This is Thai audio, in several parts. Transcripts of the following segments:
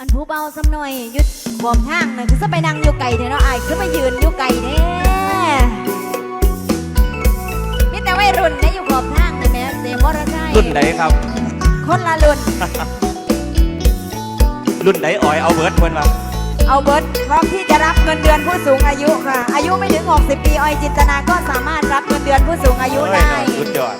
อันผู้เบาสำหน่อยหยุดบอมทางนะคือจะไปนั่งอยู่ไก่เถอะเนาะอายคือมายืนอยู่ไก่เด้มีแต่วัยรุ่นได้อยู่บอมทางนะแม่เสียมอเตอร์ไซค์รุ่นไหนครับ คนละรุ่น รุ่นไหนอ่อยเอาเบิร์ดเพิ่นมาเอาเบิร์ดพร้อมที่จะรับเงินเดือนผู้สูงอายุค่ะ อายุไม่ถึง 60 ปีออยจินตนาก็สามารถรับเงินเดือนผู้สูงอายุเอ้ยได้สุดยอด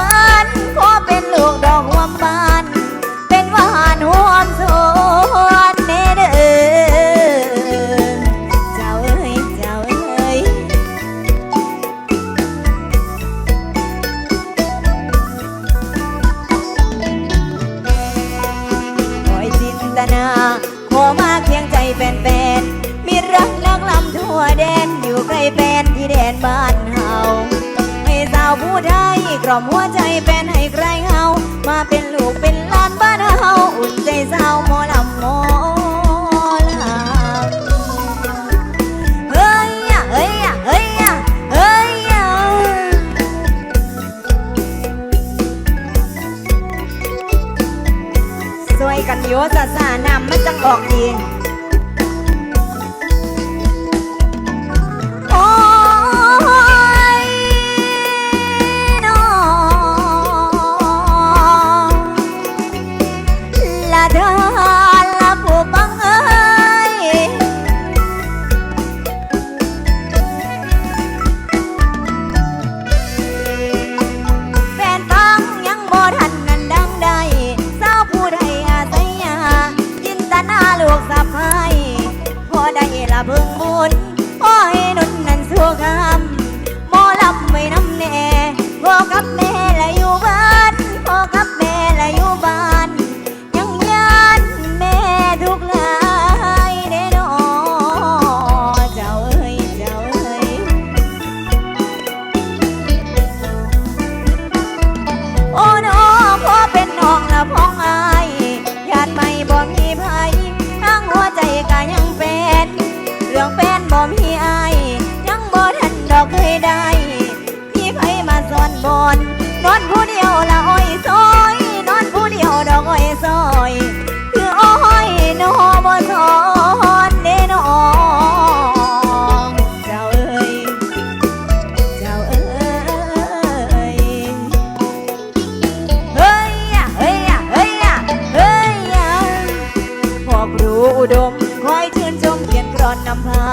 ฝันขอเป็นลูกดอกหัวมันเป็นหวานหัวมสวนแน่เด้อเจ้าเอ้ยเจ้าเอ้ยคอยจินตนาขอมาเคียงใจแฟนๆมีรักลักลำทั่วแดนอยู่ใกล้แฟนที่แดนบ้านเฮาาวผู้ไทยกล่อมหัวใจแฟนให้ใครเฮามาเป็นลูกเป็นหลานบ้านเฮาอุ่นใจสาวหมอลำหมอลำเฮ้ยอะเฮ้ยอะเฮ้ยอะเฮ้ยอะสวยกันโยสาสานำมันจังออกดี ลูกสะพายพอได้ละเพิ่งบุญพอให้หนุนนั้นสู้คำ ได้มีไผมาสอนบอนนอนผู้เดียวละอ้อยซอยนอนผู้เดียวดอกอ้อยซอย คืออ้อยนอบ่สอนเด้น้องเจ้าเอ้ยเจ้าเอ้ยเฮ้ยอะเฮ้ยอะเฮ้ยอะเฮ้ยอะพวกรู้อุดมคอยชื่นชมเขียนกรอนนำพา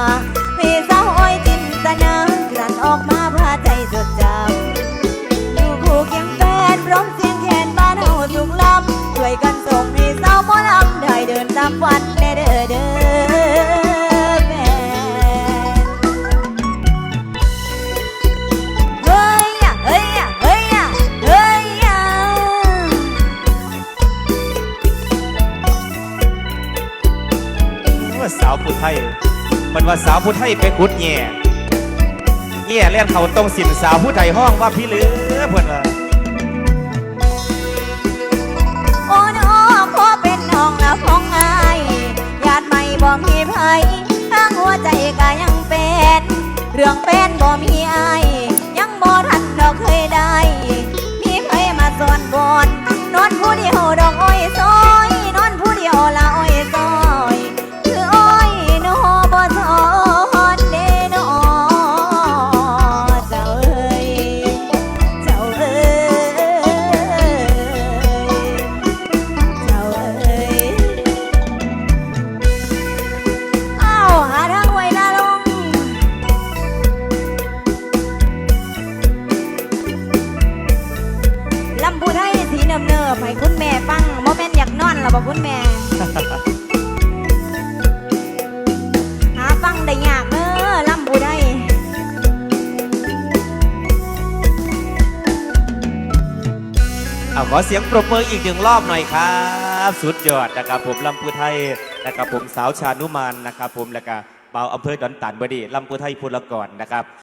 สาวผู้ไทยมันว่าสาวผู้ไทยเป็นกุดแย่แย่เล่นเขาตรงสินสาวผู้ไทยห้องว่าพี่เหลือเพิ่อนว่าโอ้น้องขอเป็นน้องละพ้องอายญาติไม่บ่มีไผทั้งหัวใจก็ยังเป็นเรื่องเป็นบ่มีอายยังบ่ทันดอกเคยได้ มีใครมาสอนบอนนอนผู้เดียว บอกคุณแม่ หาฟังได้ยากเออลำพูไทยเอาขอเสียงปรบมืออีกหนึ่งรอบหน่อยครับ สุดยอดนะครับผมลำพูไทยนะครับผมสาวชานุมานนะครับผมแล้วก็เบาวอำเภอดอนตันบดีลำพูไทยพูลกรนะครับ